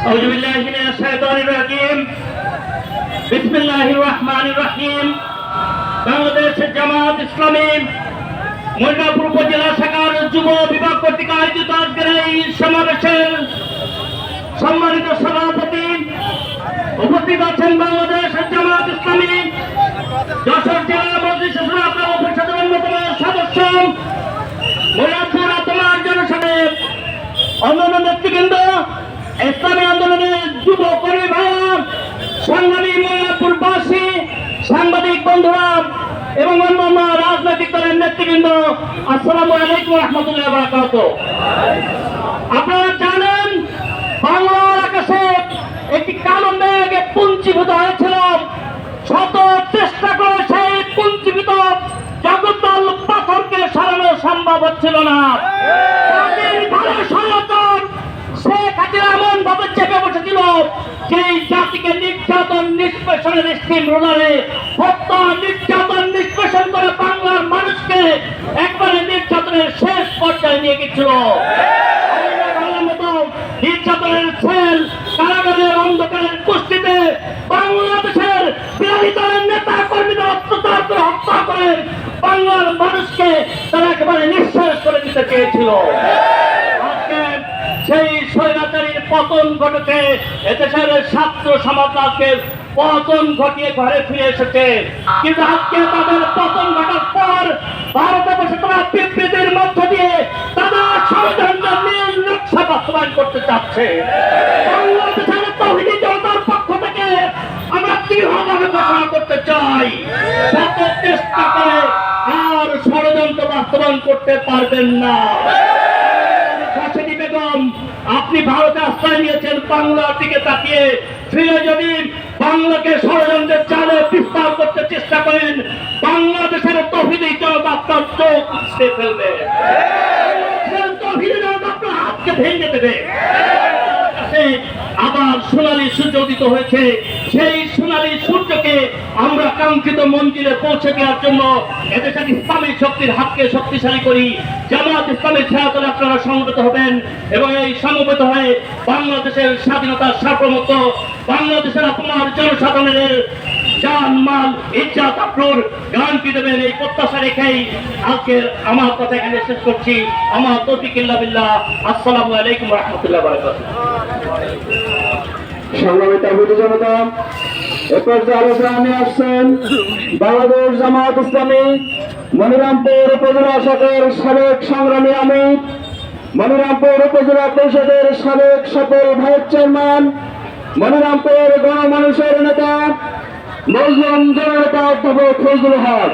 أعوذ بالله من الشيطان الرجيم بسم الله الرحمن الرحيم বাংলাদেশ জামাত ইসলামী মহিলাপুর উপজেলা শাখার যুব বিভাগ কর্তৃক আয়োজিত আজকের এই সমাবেশের সম্মানিত সভাপতি উপস্থিত আছেন বাংলাদেশ জামাত ইসলামী যশোর জেলা মজলিস আপনার পরিষদের অন্যতম সদস্য মহিলাপুর তোমার জনসভায় অন্যান্য নেতৃবৃন্দ ইসলামী কর্মী ভাইরা সংগ্রামী মহিলাপুরবাসী সাংবাদিক বন্ধুরা এবং অন্যান্য রাজনৈতিক দলের নেতৃবৃন্দ, আসসালামু আলাইকুম রহমতুল্লাহ বারাকাত আপনারা জানেন, বাংলার আকাশে একটি কালো মেঘ পুঞ্জীভূত হয়েছিল এই জাতিকে নির্যাতন নিষ্পেষণের স্টিম রোলারে, হত্যা, নির্যাতন, নিষ্পেষণ করে বাংলার মানুষকে একবারে নির্যাতনের শেষ পর্যায়ে নিয়ে গেছিল। নির্যাতনের সেল কারাগারের অন্ধকারের কুস্তিতে বাংলাদেশের বিরোধী দলের নেতা কর্মীদের অত্যাচার করে হত্যা করে বাংলার মানুষকে তারা একেবারে নিঃশ্বাস করে দিতে চেয়েছিল। সেই পতন ঘটেছে, এদেশের ছাত্র সমাজ আজকে পতন ঘটিয়ে ঘরে ফিরে এসেছে। কিন্তু আজকে তাদের পতন ঘটার পর ভারতে বসে তারা বিবৃতির মধ্য দিয়ে তারা ষড়যন্ত্র নীল নকশা বাস্তবায়ন করতে চাচ্ছে। করতে চাই? করে আর ষড়যন্ত্র বাস্তবায়ন করতে পারবেন না। আপনি ভারতে আশ্রয় নিয়েছেন বাংলার দিকে তাকিয়ে। ফিরে যদি বাংলাকে ষড়যন্ত্রের চালে বিস্তার করতে চেষ্টা করেন বাংলাদেশের তহিদি চোখ আপনার চোখ আসতে ফেলবে। তহিদি আপনার হাতকে ভেঙে দেবে। আবার সোনালী সূর্য উদিত হয়েছে। সেই সোনালী সূর্যকে আমরা কাঙ্ক্ষিত মন্দিরে পৌঁছে দেওয়ার জন্য এদেশের ইসলামী শক্তির হাতকে শক্তিশালী করি। জামাত ইসলামের ছায়াতলে আপনারা সমবেত হবেন এবং এই সমবেত হয়ে বাংলাদেশের স্বাধীনতার সার্বভৌমত্ব, বাংলাদেশের আপনার জনসাধারণের জান, মাল, ইজ্জাত আপনার গানটি দেবেন? এই প্রত্যাশা রেখেই আজকে আমার কথা এখানে শেষ করছি। আমার তৌফিক ইল্লা বিল্লাহ। আসসালামু আলাইকুম রহমতুল্লাহ ইসলামী, মনিরামপুর মনিরামপুর গণমানুষের নেতা নজরুল জননেতা অধ্যাপক ফজলুল হক